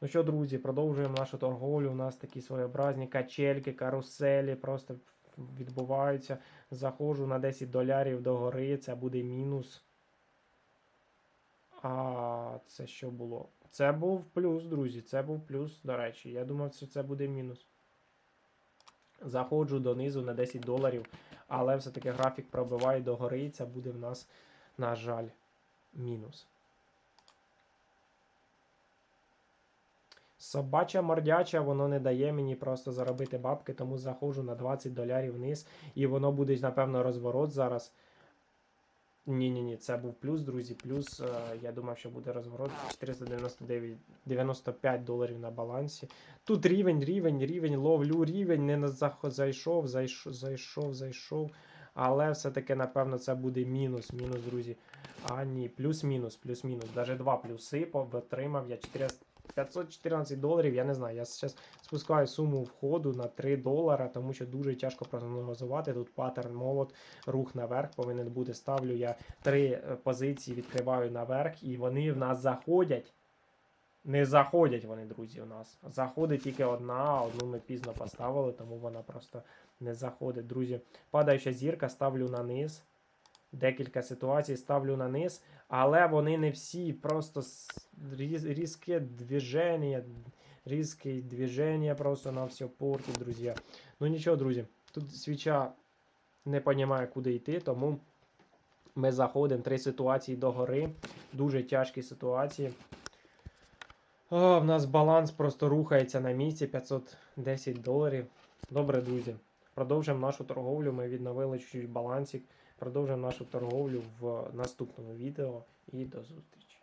Ну що, друзі, продовжуємо нашу торговлю. У нас такі своєобразні качельки, каруселі просто відбуваються. Заходжу на 10 долярів догори, це буде мінус. А це що було? Це був плюс, друзі. Це був плюс, до речі. Я думав, що це буде мінус. Заходжу донизу на 10 доларів, але все-таки графік пробиває догори, і це буде в нас, на жаль, мінус. Собача мордяча, воно не дає мені просто заробити бабки, тому заходжу на 20 долярів вниз, і воно буде, напевно, розворот зараз. Ні, ні, це був плюс, друзі. Плюс, е, я думав, що буде розворот 499 95 доларів на балансі. Тут рівень, рівень, рівень, ловлю рівень, не зайшов, зайшов, зайшов, зайшов. Але все-таки, напевно, це буде мінус, мінус, друзі. А ні, плюс-мінус, плюс-мінус. Даже два плюси отримав я 400 514 доларів. Я не знаю. Я зараз спускаю суму входу на 3 долара, тому що дуже тяжко прогнозувати. Тут паттерн молот, рух наверх повинен бути. Ставлю я три е, позиції, відкриваю наверх, і вони в нас заходять. Не заходять вони, друзі, у нас. Заходить тільки одна, одну ми пізно поставили, тому вона просто не заходить. Друзі, падаюча зірка, ставлю на низ. Декілька ситуацій ставлю на низ, але вони не всі. Просто різ- різке движення, різке движення просто на все портить, друзі. Ну нічого, друзі, тут свіча не розуміє, куди йти, тому ми заходимо. Три ситуації догори. Дуже тяжкі ситуації. О, в нас баланс просто рухається на місці 510 доларів. Добре, друзі. Продовжуємо нашу торговлю. Ми відновили чуть-чуть балансик. Продовжимо нашу торговлю в наступному відео і до зустрічі.